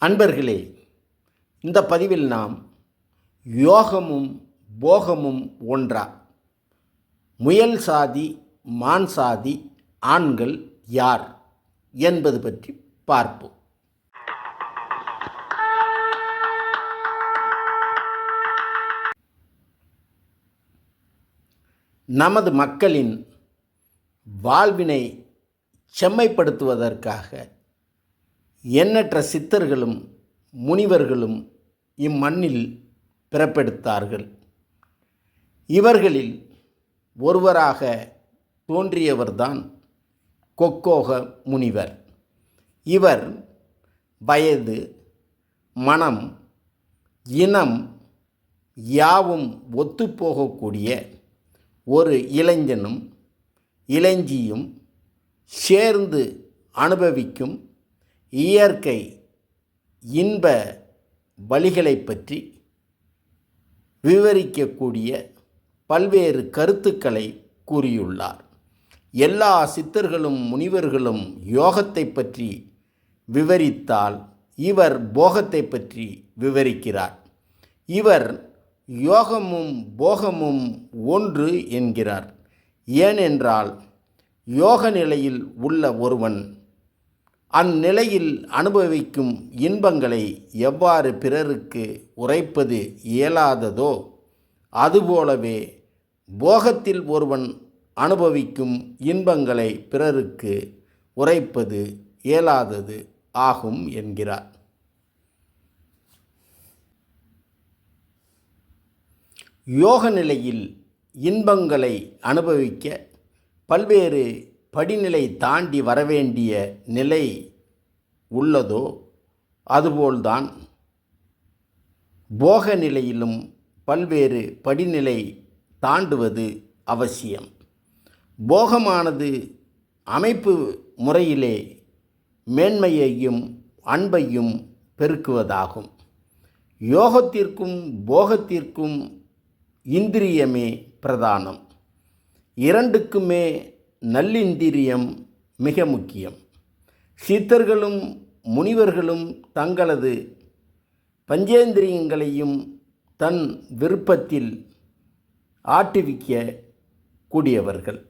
அன்பர்களே இந்த பதிவில் நாம் யோகமும் போகமும் ஒன்றா? முயல் சாதி மான் சாதி ஆண்கள் யார் என்பது பற்றி பார்ப்போம். நமது மக்களின் வாழ்வினை செம்மைப்படுத்துவதற்காக எண்ணற்ற சித்தர்களும் முனிவர்களும் இம்மண்ணில் பிறப்பெடுத்தார்கள். இவர்களில் ஒருவராக தோன்றியவர்தான் கொக்கோக முனிவர். இவர் வயது மனம் இனம் யாவும் ஒத்துப்போகக்கூடிய ஒரு இளைஞனும் இளைஞ்சியும் சேர்ந்து அனுபவிக்கும் இயற்கை இன்ப வழிகளைப் பற்றி விவரிக்கக்கூடிய பல்வேறு கருத்துக்களை கூறியுள்ளார். எல்லா சித்தர்களும் முனிவர்களும் யோகத்தை பற்றி விவரித்தால் இவர் போகத்தை பற்றி விவரிக்கிறார். இவர் யோகமும் போகமும் ஒன்று என்கிறார். ஏனென்றால் யோக நிலையில் உள்ள ஒருவன் அந்நிலையில் அனுபவிக்கும் இன்பங்களை எவ்வாறு பிறருக்கு உரைப்பது இயலாததோ அதுபோலவே போகத்தில் ஒருவன் அனுபவிக்கும் இன்பங்களை பிறருக்கு உரைப்பது இயலாதது ஆகும் என்கிறார். யோக நிலையில் இன்பங்களை அனுபவிக்க பல்வேறு படிநிலை தாண்டி வரவேண்டிய நிலை உள்ளதோ அதுபோல்தான் போக நிலையிலும் பல்வேறு படிநிலை தாண்டுவது அவசியம். போகமானது அமைப்பு முறையிலே மேன்மையையும் அன்பையும் பெருக்குவதாகும். யோகத்திற்கும் போகத்திற்கும் இந்திரியமே பிரதானம். இரண்டுக்குமே நல்லிந்திரியம் மிக முக்கியம். சித்தர்களும் முனிவர்களும் தங்களது பஞ்சேந்திரியங்களையும் தன் விருப்பத்தில் ஆட்டுவிக்க கூடியவர்கள்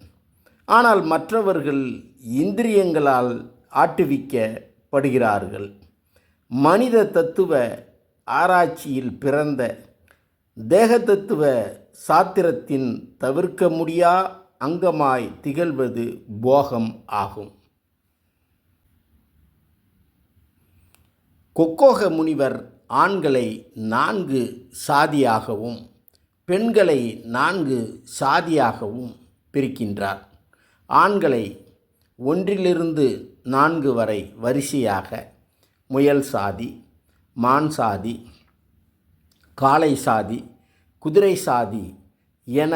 ஆனால் மற்றவர்கள் இந்திரியங்களால் ஆட்டுவிக்கப்படுகிறார்கள். மனித தத்துவ ஆராய்ச்சியில் பிறந்த தேகதத்துவ சாத்திரத்தின் தவிர்க்க முடியா? அங்கமாய் திகழ்வது போகம் ஆகும். கொக்கோக முனிவர் ஆண்களை நான்கு சாதியாகவும் பெண்களை நான்கு சாதியாகவும் பிரிக்கின்றார். ஆண்களை ஒன்றிலிருந்து நான்கு வரை வரிசையாக முயல் சாதி மான் சாதி காளை சாதி குதிரை சாதி என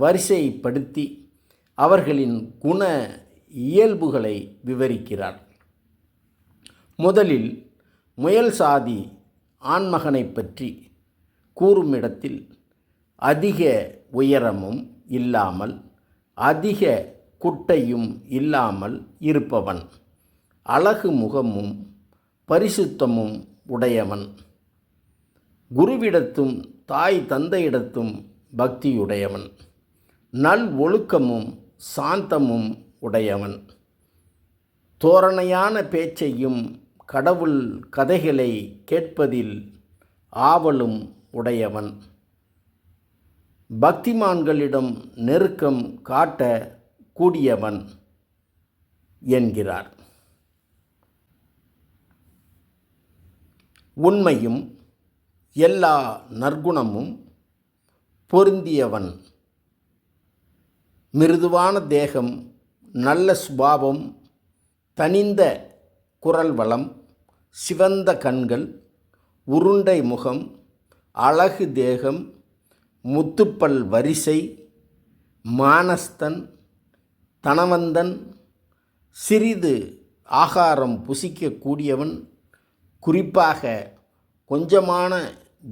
வரிசைப்படுத்தி அவர்களின் குண இயல்புகளை விவரிக்கிறார். முதலில் முயல் சாதி ஆண்மகனை பற்றி கூறும் இடத்தில் அதிக உயரமும் இல்லாமல் அதிக குட்டையும் இல்லாமல் இருப்பவன். அழகு முகமும் பரிசுத்தமும் உடையவன். குருவிடத்தும் தாய் தந்தையிடத்தும் பக்தியுடையவன். நல் ஒழுக்கமும் சாந்தமும் உடையவன். தோரணையான பேச்சையும் கடவுள் கதைகளை கேட்பதில் ஆவலும் உடையவன். பக்திமான்களிடம் நெருக்கம் காட்ட கூடியவன் என்கிறார். உண்மையும் எல்லா நற்குணமும் பொருந்தியவன். மிருதுவான தேகம் நல்ல சுபாவம் தனிந்த குரல் வளம் சிவந்த கண்கள் உருண்டை முகம் அழகு தேகம் முத்துப்பல் வரிசை மானஸ்தன் தனவந்தன் சிறிது ஆகாரம் புசிக்கக்கூடியவன் குறிப்பாக கொஞ்சமான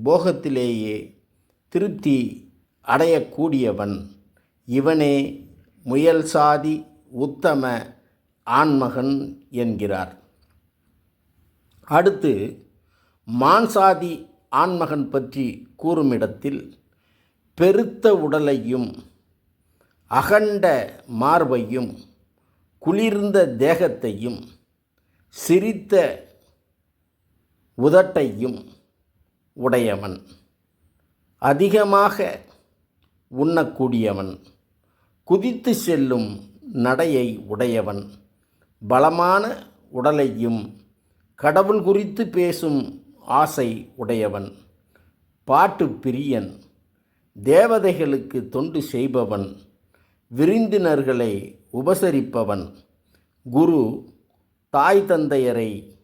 போகத்திலேயே திருப்தி அடையக்கூடியவன். இவனே முயல் சாதி உத்தம ஆண்மகன் என்கிறார். அடுத்து மான்சாதி ஆண்மகன் பற்றி கூறுமிடத்தில் பெருத்த உடலையும் அகண்ட மார்பையும் குளிர்ந்த தேகத்தையும் சிரித்த உதட்டையும் உடையவன். அதிகமாக உண்ணக்கூடியவன். குதித்து செல்லும் நடையை உடையவன். பலமான உடலையும் கடவுள் குறித்து பேசும் ஆசை உடையவன். பாட்டு பிரியன். தேவதைகளுக்கு தொண்டு செய்பவன். விருந்தினர்களை உபசரிப்பவன். குரு தாய் தந்தையரை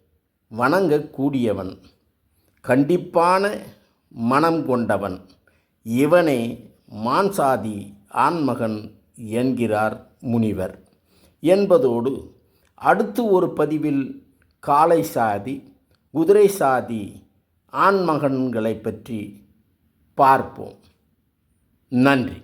வணங்கக்கூடியவன் கண்டிப்பான மனம் கொண்டவன். இவனே மான்சாதி ஆண்மகன் என்கிறார் முனிவர். என்பதோடு அடுத்து ஒரு பதிவில் காளை சாதி குதிரை சாதி ஆண்மகன்களை பற்றி பார்ப்போம். நன்றி.